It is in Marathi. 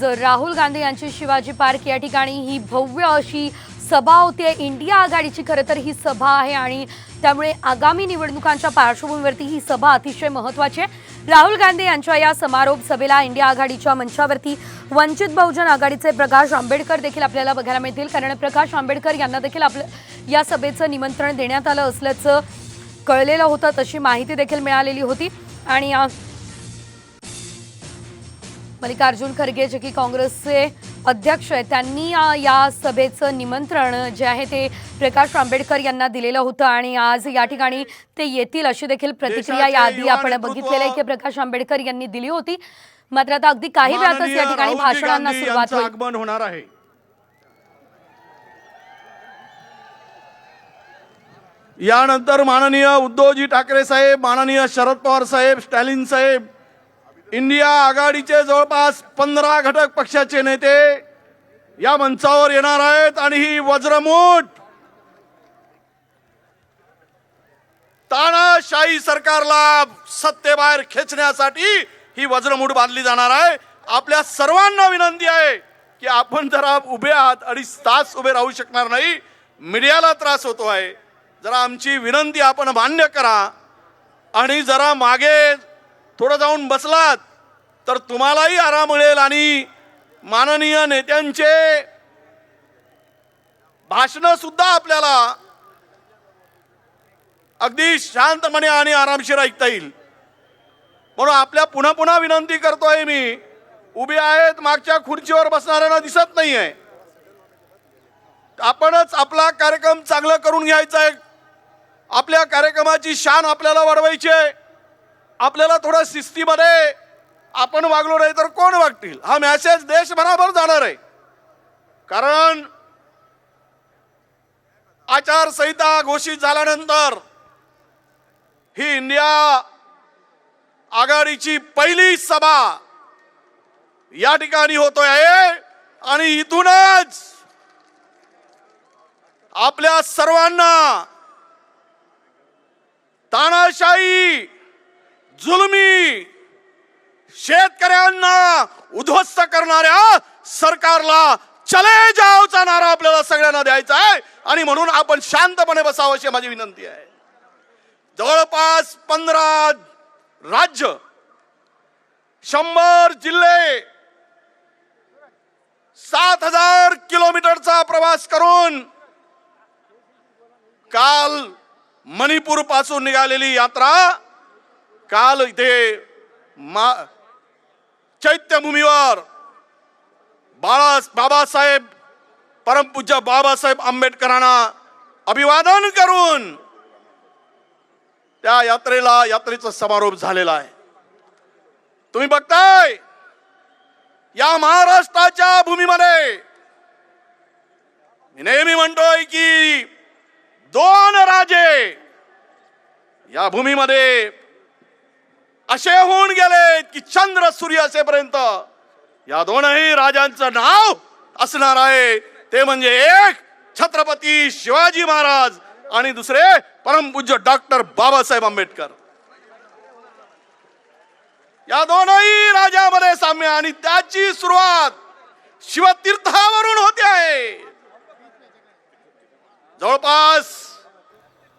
राहुल गांधी यांची शिवाजी पार्क या ठिकाणी ही भव्य अशी सभा होते इंडिया आघाडीची खरं तर ही सभा आहे आणि त्यामुळे आगामी निवडणुकांच्या पार्श्वभूमीवरती ही सभा अतिशय महत्वाची आहे. राहुल गांधी यांच्या या समारोप सभेला इंडिया आघाडीच्या मंचावरती वंचित बहुजन आघाडीचे प्रकाश आंबेडकर देखील आपल्याला बघायला मिळतील. कारण प्रकाश आंबेडकर यांना देखील आपलं या सभेचं निमंत्रण देण्यात आलं असल्याचं कळलेलं होतं तशी माहिती देखील मिळालेली होती. आणि मल्लिकार्जुन खरगे जे की काँग्रेसचे अध्यक्ष आहेत त्यांनी या सभेचं निमंत्रण जे आहे ते प्रकाश आंबेडकर यांना दिलेलं होतं आणि आज या ठिकाणी ते येतील अशी देखील प्रतिक्रिया याआधी आपण बघितलेलं आहे की प्रकाश आंबेडकर यांनी दिली होती. मात्र आता अगदी काही वेळातच या ठिकाणी भाषणांना सुरुवात आगमन होणार आहे. यानंतर माननीय उद्धवजी ठाकरे साहेब माननीय शरद पवार साहेब स्टॅलिन साहेब इंडिया आघाडीचे जवळपास पंधरा घटक पक्षाचे नेते या मंचावर येणार आहेत आणि ही वज्रमूठ तानाशाही सरकारला सत्तेबाहेर खेचण्यासाठी ही वज्रमूठ बांधली जाणार आहे. आपल्या सर्वांना विनंती आहे की आपण जरा उभे आहात अडीच तास उभे राहू शकणार नाही मीडियाला त्रास होतो आहे. जरा आमची विनंती आपण मान्य करा. आणि जरा मागे थोडं जाऊन बसलात तर तुम्हालाही आराम मिळेल आणि माननीय नेत्यांचे भाषणं सुद्धा आपल्याला अगदी शांतपणे आणि आरामशीर ऐकता येईल. म्हणून आपल्या पुन्हा पुन्हा विनंती करतोय मी उभे आहेत मागच्या खुर्चीवर बसणाऱ्यांना दिसत नाही आहे आपणच आपला कार्यक्रम चांगला करून घ्यायचा आहे. आपल्या कार्यक्रमाची शान आपल्याला वाढवायची आहे. आपल्याला थोडा शिस्तीमध्ये आपण वागलो नाही तर कोण वागतील? हा मॅसेज देशभराभर जाणार आहे. कारण आचारसंहिता घोषित झाल्यानंतर ही इंडिया आघाडीची पहिली सभा या ठिकाणी होतोय आहे. आणि इथूनच आपल्या सर्वांना तानाशाही शेतकऱ्यांना उद्ध्वस्त करणाऱ्या सरकारला चले जावचा नारा आपल्याला सगळ्यांना द्यायचा आहे. आणि म्हणून आपण शांतपणे बसावं अशी माझी विनंती आहे. जवळपास पंधरा राज्य शंभर जिल्हे सात हजार किलोमीटरचा प्रवास करून काल मणिपूरपासून निघालेली यात्रा काल इथे मा चैत्यभूमीवर बाळा बाबासाहेब परमपूज्य बाबासाहेब आंबेडकरांना अभिवादन करून त्या यात्रेला यात्रेचा समारोप झालेला आहे. तुम्ही बघताय या महाराष्ट्राच्या भूमीमध्ये मी नेहमी म्हणतोय की दोन राजे या भूमीमध्ये असे होऊन गेले की चंद्र सूर्य असेपर्यंत या दोनही राजांचं नाव असणार आहे. ते म्हणजे एक छत्रपती शिवाजी महाराज आणि दुसरे परमपूज्य डॉक्टर बाबासाहेब आंबेडकर. या दोनही राजामध्ये साम्य आणि त्याची सुरुवात शिवतीर्थावरून होते. आहे जवळपास